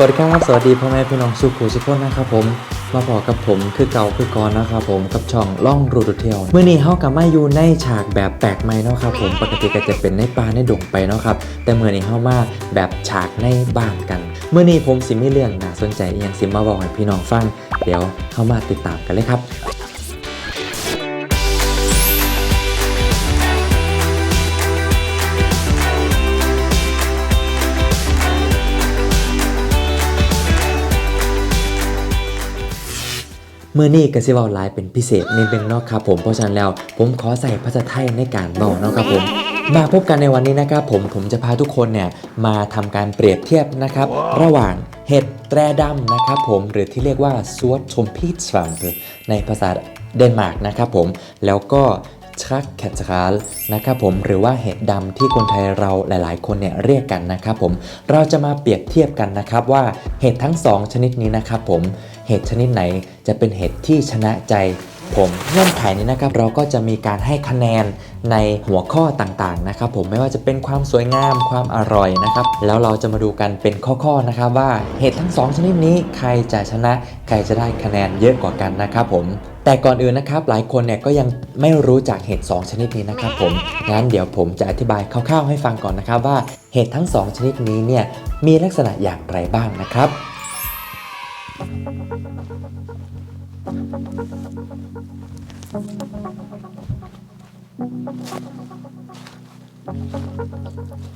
สวัสดีครับ สวัสดีพ่อแม่พี่น้องสุขุสุขคนนะครับผม มาพอกับผมคือเก่าคือก่อนนะครับผมกับช่องล่องรูดเที่ยวเมื่อนี้เฮากับมาอยู่ในฉากแบบแปลกใหม่เนาะครับผมปกติก็จะเป็นในป่าในดงไปเนาะครับแต่เมื่อนี้เฮามาแบบฉากในบ้านกันเมื่อนี้ผมสิมีเรื่องน่าสนใจอหย่างสิมาบอกให้พี่น้องฟัง เดี๋ยวเข้ามาติดตามกันเลยครับ มื่อนี้กสิเวาไลฟ์เป็นพิเศษนิดนึงเนาะครับผมเพราะฉะนั้นแล้วผมขอใส่ภาษาไทยในการเบาเนาะครับผมมาพบกันในวันนี้นะครับผมผมจะพาทุกคนเนี่ยมาทำการเปรียบเทียบนะครับ ระหว่างเห็ดแตรดำนะครับผมหรือที่เรียกว่าซวดชมพีสฟัมในภาษาเดนมาร์กนะครับผมแล้วก็ชักแคทราลนะครับผมหรือว่าเห็ดดำที่คนไทยเราหลาย ๆ คนเนี่ยเรียกกันนะครับผมเราจะมาเปรียบเทียบกันนะครับว่าเห็ดทั้งสองชนิดนี้นะครับผม เห็ดชนิดไหนจะเป็นเห็ดที่ชนะใจผมเงื่อนไขนี้นะครับเราก็จะมีการให้คะแนนในหัวข้อต่างๆนะครับ ผมไม่ว่าจะเป็นความสวยงามความอร่อยนะครับ แล้วเราจะมาดูกันเป็นข้อๆนะครับ ว่าเห็ดทั้งสองชนิดนี้ใครจะชนะใครจะได้คะแนนเยอะกว่ากันนะครับผมแต่ก่อนอื่นนะครับหลายคนเนี่ยก็ยังไม่รู้จักเห็ดสองชนิดนี้นะครับ ผมงั้นเดี๋ยวผมจะอธิบายคร่าวๆให้ฟังก่อนนะครับว่าเห็ดทั้งสองชนิดนี้เนี่ยมีลักษณะอย่างไรบ้างนะครับ เร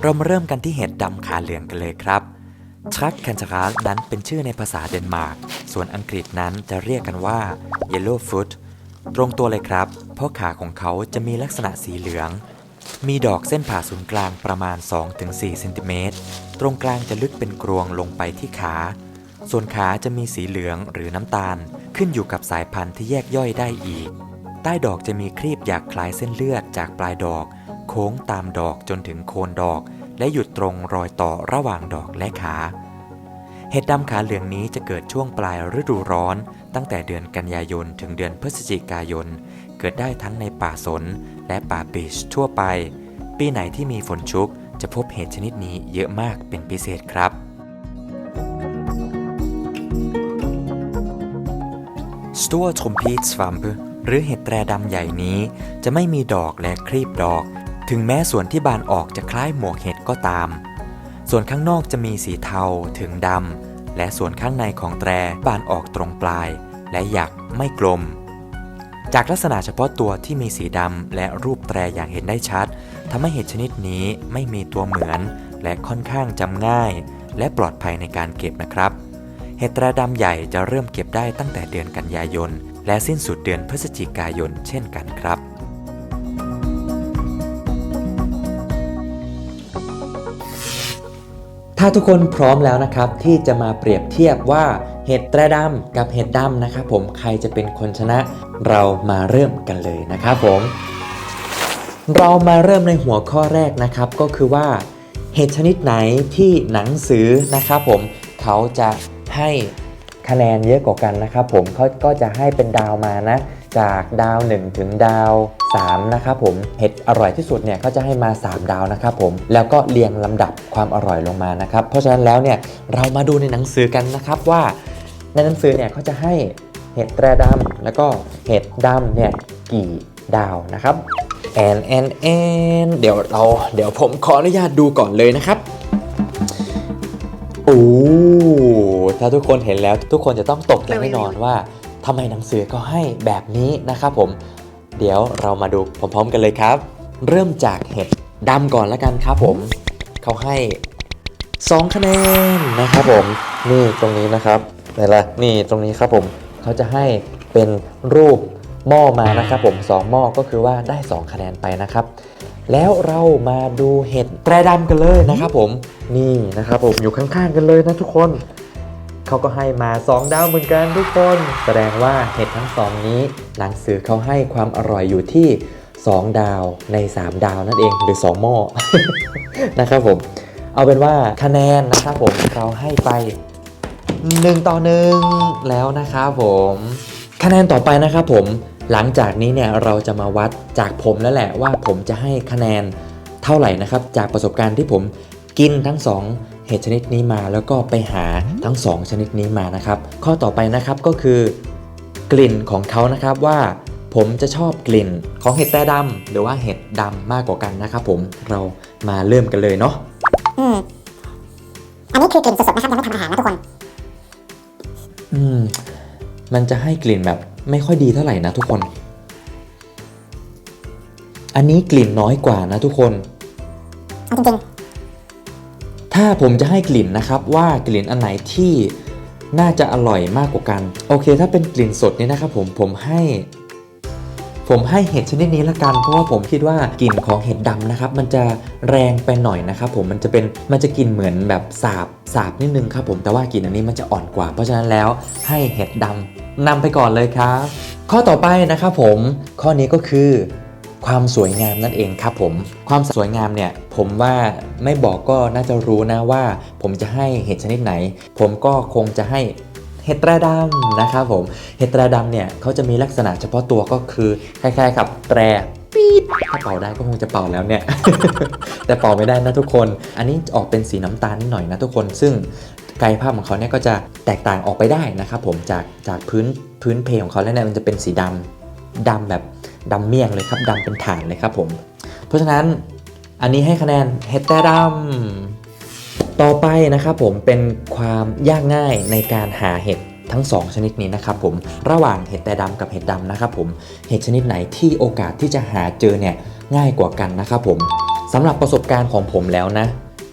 ามาเริ่มกันที่เห็ดดำขาเหลืองกันเลยครับทรัคแคนชารานั้นเป็นชื่อในภาษาเดนมาร์ก ส่วนอังกฤษนั้นจะเรียกกันว่า Yellow Foot ตรงตัวเลยครับ เพราะขาของเขาจะมีลักษณะสีเหลือง มีดอกเส้นผ่าศูนย์กลางประมาณ 2-4เซนติเมตร ตรงกลางจะลึกเป็นกรวงลงไปที่ขา ส่วนขาจะมีสีเหลืองหรือน้ำตาล ขึ้นอยู่กับสายพันธุ์ที่แยกย่อยได้อีก ใต้ดอกจะมีครีบอยากคล้ายเส้นเลือดจากปลายดอก โค้งตามดอกจนถึงโคนดอก และหยุดตรงรอยต่อระหว่างดอกและขา เห็ดดำขาเหลืองนี้จะเกิดช่วงปลายฤดูร้อน ตั้งแต่เดือนกันยายนถึงเดือนพฤศจิกายน เกิดได้ทั้งในป่าสนและป่าบีชทั่วไป ปีไหนที่มีฝนชุกจะพบเห็ดชนิดนี้เยอะมากเป็นพิเศษครับ สตัวทมพีสวัมหรือเห็ดแตรดำใหญ่นี้ จะไม่มีดอกและครีบดอก ถึงแม้ส่วนที่บานออกจะคล้ายหมวกเห็ดก็ตาม ส่วนข้างนอกจะมีสีเทาถึงดำ และส่วนข้างในของแตรบานออกตรงปลาย และหยักไม่กลม จากลักษณะเฉพาะตัวที่มีสีดำและรูปแตรอย่างเห็นได้ชัดทำให้เห็ดชนิดนี้ไม่มีตัวเหมือน และค่อนข้างจำง่าย และปลอดภัยในการเก็บนะครับ เห็ดแตรดำใหญ่จะเริ่มเก็บได้ตั้งแต่เดือนกันยายน และสิ้นสุดเดือนพฤศจิกายนเช่นกันครับ ถ้าทุกคนพร้อมแล้วนะครับ ที่จะมาเปรียบเทียบว่าเห็ดแตรดำกับเห็ดดำนะครับผมใครจะเป็นคนชนะ เรามาเริ่มกันเลยนะครับผม เรามาเริ่มในหัวข้อแรกนะครับก็คือว่าเห็ดชนิดไหนที่หนังสือนะครับผมเขาจะ ให้คะแนนเยอะกว่ากันนะครับผมเขาก็จะให้เป็นดาวมานะ จากดาว 1 ถึงดาว 3 นะครับผมเห็ดอร่อยที่สุดเนี่ยเขาจะให้มา 3 ดาวนะครับผมแล้วก็เรียงลำดับความอร่อยลงมานะครับเพราะฉะนั้นแล้วเนี่ยเรามาดูในหนังสือกันนะครับว่าในหนังสือเนี่ยเขาจะให้เห็ดแตรดำแล้วก็เห็ดดำเนี่ยกี่ดาวนะครับแอนแอนแอนเดี๋ยวเราเดี๋ยวผมขออนุญาตดูก่อนเลยนะครับ โอ้ถ้าทุกคนเห็นแล้วทุกคนจะต้องตกใจแน่นอนว่าทำไมหนังสือก็ให้แบบนี้นะครับผม เดี๋ยวเรามาดูพร้อมๆกันเลยครับ เริ่มจากเห็ดดำก่อนแล้วกันครับผม เขาให้ 2 คะแนนนะครับผม นี่ตรงนี้นะครับไหนล่ะนี่ตรงนี้ครับผม เขาจะให้เป็นรูปหม้อมานะครับผม2หม้อก็คือว่าได้ 2 คะแนนไปนะครับ แล้วเรามาดูเห็ดแตรดำกันเลยนะครับผม นี่นะครับผมอยู่ข้างๆกันเลยนะทุกคนเขาก็ให้มา 2 ดาวเหมือนกันทุกคน แสดงว่าเห็ดทั้งสองนี้ หนังสือเขาให้ความอร่อยอยู่ที่ 2 ดาวใน 3 ดาวนั่นเองหรือ 2 หม้อนะครับผม เอาเป็นว่าคะแนนนะครับผมเราให้ไป 1 ต่อ 1 แล้วนะครับผม คะแนนต่อไปนะครับผม หลังจากนี้เนี่ยเราจะมาวัดจากผมแล้วแหละว่าผมจะให้คะแนนเท่าไหร่นะครับ จากประสบการณ์ที่ผมกินทั้ง 2 เห็ดชนิดนี้มา แล้วก็ไปหาทั้ง 2 ชนิดนี้มานะครับ ข้อต่อไปนะครับก็คือกลิ่นของเขานะครับว่าผมจะชอบกลิ่นของเห็ดแต่ดำหรือว่าเห็ดดำมากกว่ากันนะครับผมเรามาเริ่มกันเลยเนาะอืมอันนี้คือกลิ่นสดๆนะครับยังไม่ทำอาหารนะทุกคน อืม มันจะให้กลิ่นแบบไม่ค่อยดีเท่าไหร่นะทุกคน อันนี้กลิ่นน้อยกว่านะทุกคนเอาจริงถ้าผมจะให้กลิ่นนะครับว่ากลิ่นอันไหนที่น่าจะอร่อยมากกว่ากัน โอเค ถ้าเป็นกลิ่นสดนี่นะครับผมผมให้ ผมให้เห็ดชนิดนี้ละกัน เพราะว่าผมคิดว่ากลิ่นของเห็ดดำนะครับ มันจะแรงไปหน่อยนะครับผมมันจะเป็นมันจะกลิ่นเหมือนแบบสาบสาบนิดนึงครับผมแต่ว่ากลิ่นอันนี้มันจะอ่อนกว่า เพราะฉะนั้นแล้วให้เห็ดดำ นำไปก่อนเลยครับ ข้อต่อไปนะครับผม ข้อนี้ก็คือ ความสวยงามนั่นเองครับผม ความสวยงามเนี่ย ผมว่าไม่บอกก็น่าจะรู้นะว่า ผมจะให้เห็ดชนิดไหน ผมก็คงจะให้เห็ดแตรดำนะครับผม เห็ดแตรดำเนี่ยเขาจะมีลักษณะเฉพาะตัวก็คือคล้ายๆกับแตรปี๊ดถ้าเป่าได้ก็คงจะเป่าแล้วเนี่ย แต่เป่าไม่ได้นะทุกคน อันนี้ออกเป็นสีน้ำตาลนิดหน่อยนะทุกคน ซึ่ง กายภาพของเขาเนี่ยก็จะแตกต่างออกไปได้นะครับผมจากจากพื้นพื้นเพของเขาแล้วเนี่ยมันจะเป็นสีดำดำแบบดำเมี่ยงเลยครับดำเป็นฐานเลยครับผม เพราะฉะนั้นอันนี้ให้คะแนนเห็ดแต่ดำต่อไปนะครับผมเป็นความยากง่ายในการหาเห็ดทั้ง 2 ชนิดนี้นะครับผมระหว่างเห็ดแต่ดำกับเห็ดดำนะครับผมเห็ดชนิดไหนที่โอกาสที่จะหาเจอเนี่ยง่ายกว่ากันนะครับผมสำหรับประสบการณ์ของผมแล้วนะ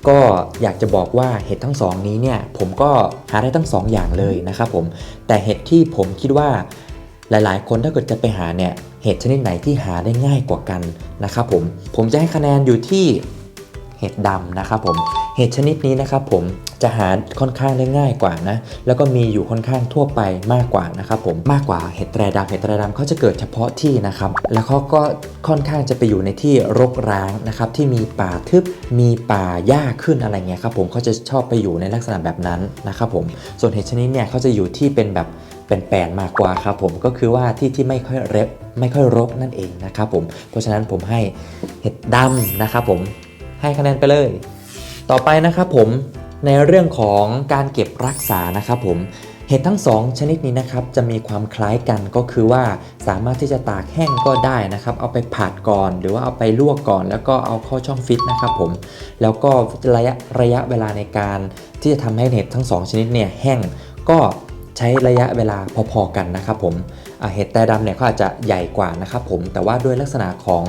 ก็อยากจะบอกว่าเห็ดทั้งสองนี้เนี่ยผมก็หาได้ทั้งสองอย่างเลยนะครับผมแต่เห็ดที่ผมคิดว่าหลายๆ คนถ้าเกิดจะไปหาเนี่ยเห็ดชนิดไหนที่หาได้ง่ายกว่ากันนะครับผมผมจะให้คะแนนอยู่ที่เห็ดดำนะครับผมเห็ดชนิดนี้นะครับผม จะหาค่อนข้างได้ง่ายกว่านะ แล้วก็มีอยู่ค่อนข้างทั่วไปมากกว่านะครับผมมากกว่าเห็ดแตรดำเห็ดแตรดำเขาจะเกิดเฉพาะที่นะครับ แล้วเขาก็ค่อนข้างจะไปอยู่ในที่รกร้างนะครับที่มีป่าทึบมีป่าหญ้าขึ้นอะไรเงี้ยครับผมเขาจะชอบไปอยู่ในลักษณะแบบนั้นนะครับผมส่วนเห็ดชนิดเนี่ยเขาจะอยู่ที่เป็นแบบเป็นแปลนมากกว่าครับผมก็คือว่าที่ที่ไม่ค่อยเร็บไม่ค่อยรกนั่นเองนะครับผมเพราะฉะนั้นผมให้เห็ดดำนะครับผมให้คะแนนไปเลย ต่อไปนะครับผม ในเรื่องของการเก็บรักษานะครับผมเห็ดทั้งสองชนิดนี้นะครับจะมีความคล้ายกันก็คือว่าสามารถที่จะตากแห้งก็ได้นะครับ เอาไปผัดก่อน หรือว่าเอาไปลวกก่อน แล้วก็เอาเข้าช่องฟิตนะครับผมแล้วก็ระยะระยะเวลาในการที่จะทำให้เห็ดทั้งสองชนิดเนี่ยแห้งก็ใช้ระยะเวลาพอๆกันนะครับผมเห็ดแต่ดำเนี่ยเขาอาจจะใหญ่กว่านะครับผมแต่ว่าด้วยลักษณะของ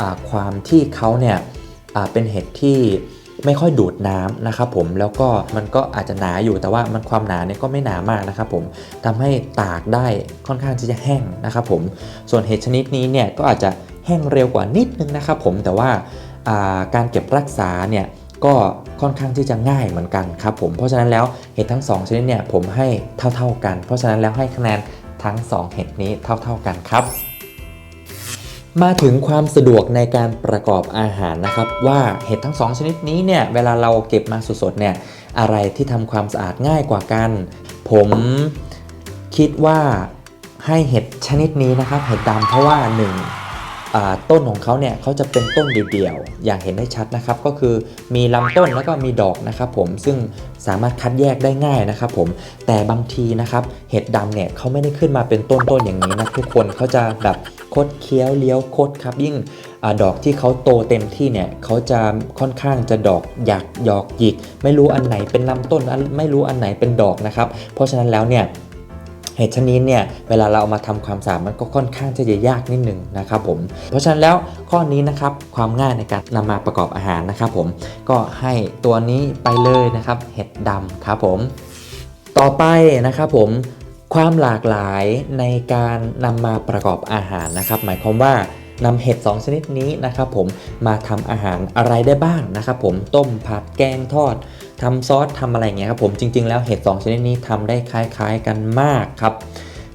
อความที่เขาเนี่ยเป็นเห็ดที่ ไม่ค่อยดูดน้ำนะครับผมแล้วก็มันก็อาจจะหนาอยู่แต่ว่ามันความหนาเนี่ยก็ไม่หนามากนะครับผมทำให้ตากได้ค่อนข้างที่จะแห้งนะครับผมส่วนเห็ดชนิดนี้เนี่ยก็อาจจะแห้งเร็วกว่านิดนึงนะครับผมแต่ว่าอ่าการเก็บรักษาเนี่ยก็ค่อนข้างที่จะง่ายเหมือนกันครับผมเพราะฉะนั้นแล้วเห็ดทั้ง 2 ชนิดเนี่ยผมให้เท่าๆกัน เพราะฉะนั้นแล้วให้คะแนนทั้ง 2 เห็ดนี้เท่าๆกันครับ มาถึงความสะดวกในการประกอบอาหารนะครับ ว่าเห็ดทั้ง 2 ชนิดนี้เนี่ยเวลาเราเก็บมาสดๆเนี่ยอะไรที่ทำความสะอาดง่ายกว่ากัน ผมคิดว่าให้เห็ดชนิดนี้นะครับ เห็ดดำเพราะว่าหนึ่งต้นของเขาเนี่ยเขาจะเป็นต้นเดี่ยวๆอย่างเห็นได้ชัดนะครับ ก็คือมีลำต้นแล้วก็มีดอกนะครับ ผมซึ่งสามารถคัดแยกได้ง่ายนะครับ ผมแต่บางทีนะครับ เห็ดดำเนี่ยเขาไม่ได้ขึ้นมาเป็นต้นๆอย่างนี้นะทุกคนเขาจะแบบ คดเคี้ยวเลี้ยวคดครับ ยิ่งอดอกที่เขาโตเต็มที่เนี่ยเขาจะค่อนข้างจะดอกหยักหยอกหยิก ไม่รู้อันไหนเป็นลำต้นไม่รู้อันไหนเป็นดอกนะครับ เพราะฉะนั้นแล้วเนี่ยเห็ดชนิดเนี่ยเวลาเราเอามาทำความสะอาดมันก็ค่อนข้างจะยากนิดหนึ่งนะครับผมเพราะฉะนั้นแล้วข้อนี้นะครับความง่ายในการนำมาประกอบอาหารนะครับผมก็ให้ตัวนี้ไปเลยนะครับ เห็ดดำครับผม ต่อไปนะครับผม ความหลากหลายในการนำมาประกอบอาหารนะครับ หมายความว่านำเห็ด 2 ชนิดนี้นะครับผมมาทำอาหารอะไรได้บ้างนะครับผมต้มผัดแกงทอดทำซอสทำอะไรเงี้ยครับผมจริง ๆ แล้วเห็ด 2 ชนิดนี้ทำได้คล้าย ๆ กันมากครับ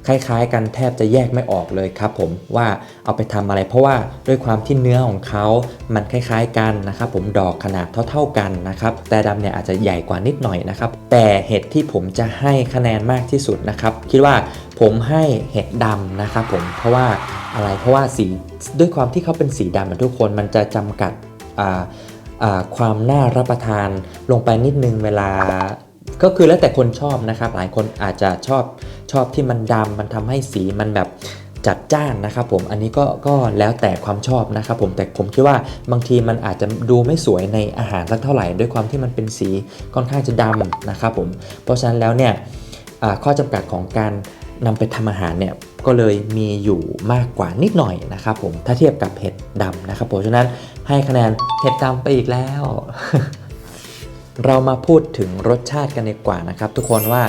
คล้ายๆ กันแทบจะแยกไม่ออกเลยครับผมว่าเอาไปทำอะไร เพราะว่าด้วยความที่เนื้อของเขามันคล้ายๆกันนะครับผมดอกขนาดเท่าๆกันนะครับแต่ดำเนี่ยอาจจะใหญ่กว่านิดหน่อยนะครับแต่เห็ดที่ผมจะให้คะแนนมากที่สุดนะครับคิดว่าผมให้เห็ดดำนะครับผมเพราะว่าอะไรเพราะว่าสีด้วยความที่เขาเป็นสีดำอะทุกคนมันจะจำกัดความน่ารับประทานลงไปนิดนึงเวลาก็คือแล้วแต่คนชอบนะครับ หลายคนอาจจะชอบ ชอบที่มันดำมันทำให้สีมันแบบจัดจ้านนะครับผมอันนี้ก็ก็แล้วแต่ความชอบนะครับผมแต่ผมคิดว่าบางทีมันอาจจะดูไม่สวยในอาหารสักเท่าไหร่ ด้วยความที่มันเป็นสีค่อนข้างจะดำนะครับผมเพราะฉะนั้นแล้วเนี่ยข้อจำกัดของการนำไปทำอาหารเนี่ยก็เลยมีอยู่มากกว่านิดหน่อยนะครับผมถ้าเทียบกับเห็ดดำนะครับผมฉะนั้นให้คะแนนเห็ดดำไปอีกแล้ว เรามาพูดถึงรสชาติกันดีกว่านะครับ ทุกคนว่า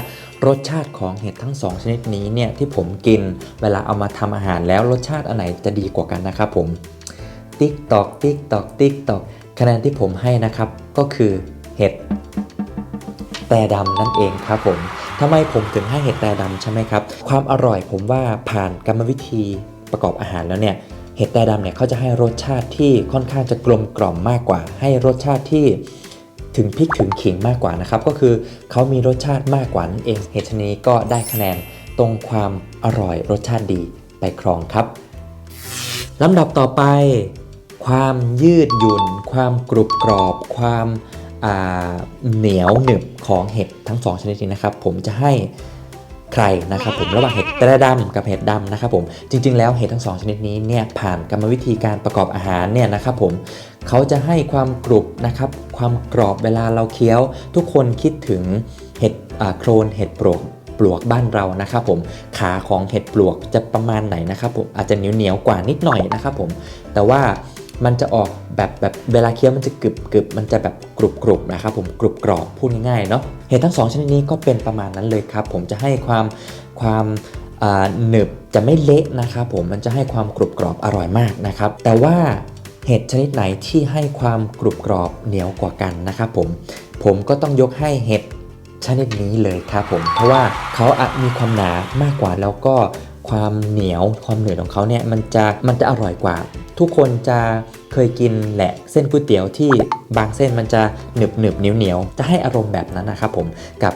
รสชาติของเห็ดทั้งสองชนิดนี้เนี่ยที่ผมกินเวลาเอามาทำอาหารแล้วรสชาติอันไหนจะดีกว่ากันนะครับผมติ๊กตอกติ๊กตอกติ๊กตอกคะแนนที่ผมให้นะครับก็คือเห็ดแต่ดำนั่นเองครับผมทำไมผมถึงให้เห็ดแต่ดำใช่ไหมครับ ความอร่อยผมว่าผ่านกรรมวิธีประกอบอาหารแล้วเนี่ยเห็ดแต่ดำเนี่ยเขาจะให้รสชาติที่ค่อนข้างจะกลมกล่อมมากกว่า ให้รสชาติที่ ถึงพริกถึงขิงมากกว่านะครับ ก็คือเขามีรสชาติมากกว่านั่นเองเห็ดชนิดนี้ก็ได้คะแนนตรงความอร่อยรสชาติดีไปครองครับลำดับต่อไป ความยืดหยุ่น ความกรุบกรอบ ความเหนียวหนึบของเห็ดทั้งสองชนิดนี้นะครับ ผมจะให้ ใครนะครับผมระหว่างเห็ดแตรดำกับเห็ดดำนะครับผมจริง ๆ แล้วเห็ดทั้งสองชนิดนี้เนี่ยผ่านกรรมวิธีการประกอบอาหารเนี่ยนะครับผมเขาจะให้ความกรุบนะครับความกรอบเวลาเราเคี้ยว ทุกคนคิดถึงเห็ดโครนเห็ดปลวกปลวกบ้านเรานะครับผมขาของเห็ดปลวกจะประมาณไหนนะครับผมอาจจะเหนียวเหนียวกว่านิดหน่อยนะครับผมแต่ว่า มันจะออกแบบแบบเวลาเคี้ยวมันจะกรึบกรึบมันจะแบบกรุบกรุบนะครับผมกรุบกรอบพูดง่ายๆเนาะเห็ดทั้งสองชนิดนี้ก็เป็นประมาณนั้นเลยครับ ผมจะให้ความความหนึบจะไม่เละนะครับผมมันจะให้ความกรุบกรอบอร่อยมากนะครับ แต่ว่าเห็ดชนิดไหนที่ให้ความกรุบกรอบเหนียวกว่ากันนะครับผมผมก็ต้องยกให้เห็ดชนิดนี้เลยครับผมเพราะว่าเขาอาจมีความหนามากกว่าแล้วก็ ความเหนียวความเหนืดของเขาเนี่ยมันจะมันจะอร่อยกว่า ทุกคนจะเคยกินแหละเส้นก๋วยเตี๋ยวที่บางเส้นมันจะหนึบหนึบเหนียวเหนียวจะให้อารมณ์แบบนั้นนะครับผมกับ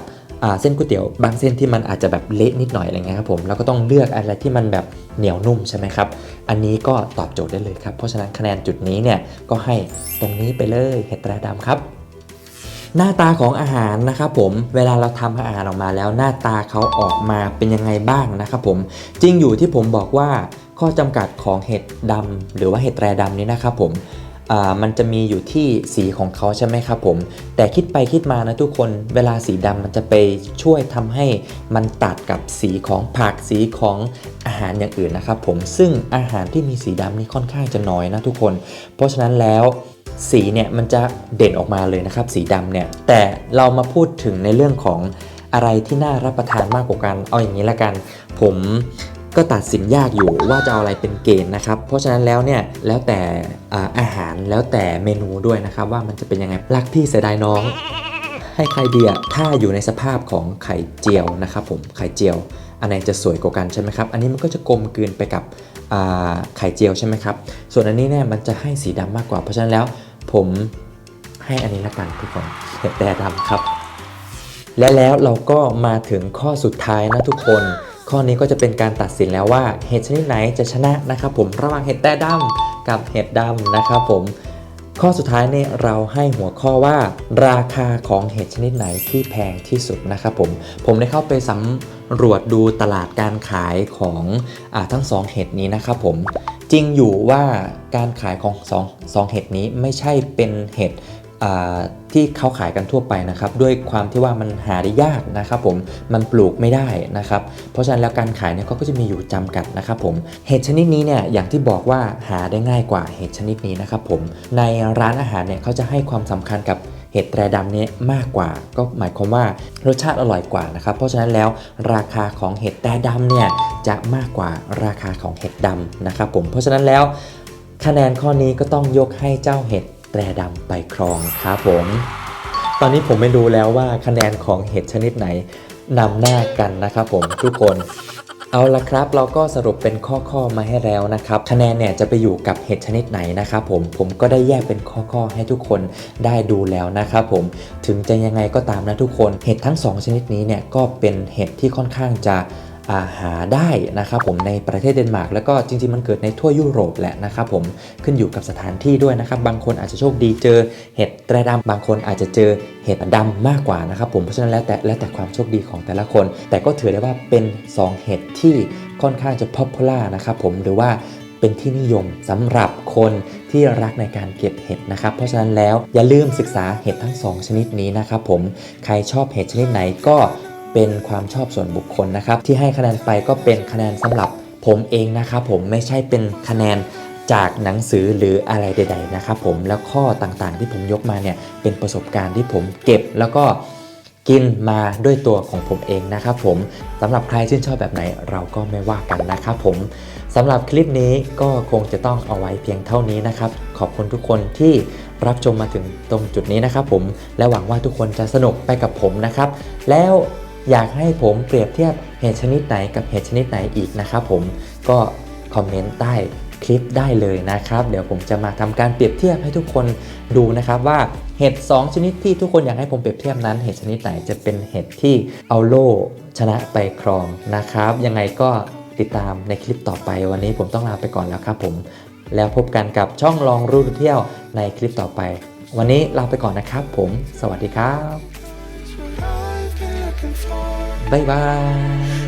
เส้นก๋วยเตี๋ยวบางเส้นที่มันอาจจะแบบเละนิดหน่อยอะไรเงี้ยครับผมเราก็ต้องเลือกอะไรที่มันแบบเหนียวนุ่มใช่ไหมครับ อันนี้ก็ตอบโจทย์ได้เลยครับ เพราะฉะนั้นคะแนนจุดนี้เนี่ยก็ให้ตรงนี้ไปเลยเห็ดแตรดำครับ หน้าตาของอาหารนะครับผมเวลาเราทำอาหารออกมาแล้วหน้าตาเขาออกมาเป็นยังไงบ้างนะครับผมจริงอยู่ที่ผมบอกว่าข้อจำกัดของเห็ดดำหรือว่าเห็ดแตรดำนี้นะครับผมมันจะมีอยู่ที่สีของเขาใช่ไหมครับผม แต่คิดไปคิดมานะทุกคนเวลาสีดำมันจะไปช่วยทำให้มันตัดกับสีของผักสีของอาหารอย่างอื่นนะครับผมซึ่งอาหารที่มีสีดำนี่ค่อนข้างจะน้อยนะทุกคน เพราะฉะนั้นแล้ว สีเนี่ยมันจะเด่นออกมาเลยนะครับ สีดำเนี่ย แต่เรามาพูดถึงในเรื่องของอะไรที่น่ารับประทานมากกว่ากัน เอาอย่างนี้ละกัน ผมก็ตัดสินยากอยู่ว่าจะเอาอะไรเป็นเกณฑ์นะครับ เพราะฉะนั้นแล้วเนี่ย แล้วแต่อาหารแล้วแต่เมนูด้วยนะครับ ว่ามันจะเป็นยังไง รักพี่เสียดายน้อง ให้ใครดีอะถ้าอยู่ในสภาพของไข่เจียวนะครับผม ไข่เจียว อันไหนจะสวยกว่ากันใช่ไหมครับ อันนี้มันก็จะกลมกลืนไปกับไข่เจียวใช่ไหมครับ ส่วนอันนี้เนี่ยมันจะให้สีดำมากกว่า เพราะฉะนั้นแล้วผมให้อันนี้ละกันทุกคนเห็ดแดดำครับ และแล้วเราก็มาถึงข้อสุดท้ายนะทุกคน ข้อนี้ก็จะเป็นการตัดสินแล้วว่าเห็ดชนิดไหนจะชนะนะครับผมระหว่างเห็ดแต่ดำกับเห็ดดำนะครับผมข้อสุดท้ายเนี่ยเราให้หัวข้อว่า ราคาของเห็ดชนิดไหนที่แพงที่สุดนะครับผมผมได้เข้าไปสำ รวจดูตลาดการขายของอทั้งสองเห็ดนี้นะครับผมจริงอยู่ว่าการขายของสองสองเห็ดนี้ไม่ใช่เป็นเห็ดที่เขาขายกันทั่วไปนะครับ ด้วยความที่ว่ามันหาได้ยากนะครับผมมันปลูกไม่ได้นะครับ เพราะฉะนั้นแล้วการขายเนี่ยก็จะมีอยู่จำกัดนะครับผมเห็ดชนิดนี้เนี่ยอย่างที่บอกว่าหาได้ง่ายกว่าเห็ดชนิดนี้นะครับผมในร้านอาหารเนี่ยเขาจะให้ความสำคัญกับ เห็ดแตรดำเนี่ยมากกว่า ก็หมายความว่ารสชาติอร่อยกว่านะครับ เพราะฉะนั้นแล้วราคาของเห็ดแตรดำเนี่ยจะมากกว่าราคาของเห็ดดำนะครับผมเพราะฉะนั้นแล้ว คะแนนข้อนี้ก็ต้องยกให้เจ้าเห็ดแตรดำไปครองครับผมตอนนี้ผมไม่รู้แล้วว่าคะแนนของเห็ดชนิดไหนนำหน้ากันนะครับผมทุกคน เอาละครับ เราก็สรุปเป็นข้อๆมาให้แล้วนะครับคะแนนเนี่ยจะไปอยู่กับเห็ดชนิดไหนนะครับผมผมก็ได้แยกเป็นข้อๆให้ทุกคนได้ดูแล้วนะครับผมถึงจะยังไงก็ตามนะทุกคนเห็ดทั้งสองชนิดนี้เนี่ยก็เป็นเห็ดที่ค่อนข้างจะ หาได้นะครับผมในประเทศเดนมาร์กแล้วก็จริงๆมันเกิดในทั่วยุโรปแหละนะครับผมขึ้นอยู่กับสถานที่ด้วยนะครับ บางคนอาจจะโชคดีเจอเห็ดแตรดำบางคนอาจจะเจอเห็ดดำมากกว่านะครับผมเพราะฉะนั้นแล้วแต่แล้วแต่ความโชคดีของแต่ละคน แต่ก็ถือได้ว่าเป็น 2 เห็ดที่ค่อนข้างจะ popular นะครับผมหรือว่าเป็นที่นิยมสำหรับคนที่รักในการเก็บเห็ดนะครับ เพราะฉะนั้นแล้วอย่าลืมศึกษาเห็ดทั้ง 2 ชนิดนี้นะครับผมใครชอบเห็ดชนิดไหนก็ เป็นความชอบส่วนบุคคลนะครับ ที่ให้คะแนนไปก็เป็นคะแนนสำหรับผมเองนะครับผมไม่ใช่เป็นคะแนนจากหนังสือหรืออะไรใด ๆ นะครับผมแล้วข้อต่างๆที่ผมยกมาเนี่ยเป็นประสบการณ์ที่ผมเก็บแล้วก็กินมาด้วยตัวของผมเองนะครับผมสำหรับใครชื่นชอบแบบไหนเราก็ไม่ว่ากันนะครับผมสำหรับคลิปนี้ก็คงจะต้องเอาไว้เพียงเท่านี้นะครับ ขอบคุณทุกคนที่รับชมมาถึงตรงจุดนี้นะครับผมและหวังว่าทุกคนจะสนุกไปกับผมนะครับ แล้ว อยากให้ผมเปรียบเทียบเห็ดชนิดไหนกับเห็ดชนิดไหนอีกนะครับผมก็คอมเมนต์ใต้คลิปได้เลยนะครับ เดี๋ยวผมจะมาทำการเปรียบเทียบให้ทุกคนดูนะครับว่าเห็ด2 ชนิดที่ทุกคนอยากให้ผมเปรียบเทียบนั้น เห็ดชนิดไหนจะเป็นเห็ดที่เอาโล่ชนะไปครองนะครับ ยังไงก็ติดตามในคลิปต่อไปวันนี้ผมต้องลาไปก่อนแล้วครับผม แล้วพบกันกับช่องลองรู้เที่ยวในคลิปต่อไป วันนี้ลาไปก่อนนะครับผม สวัสดีครับ บ๊ายบาย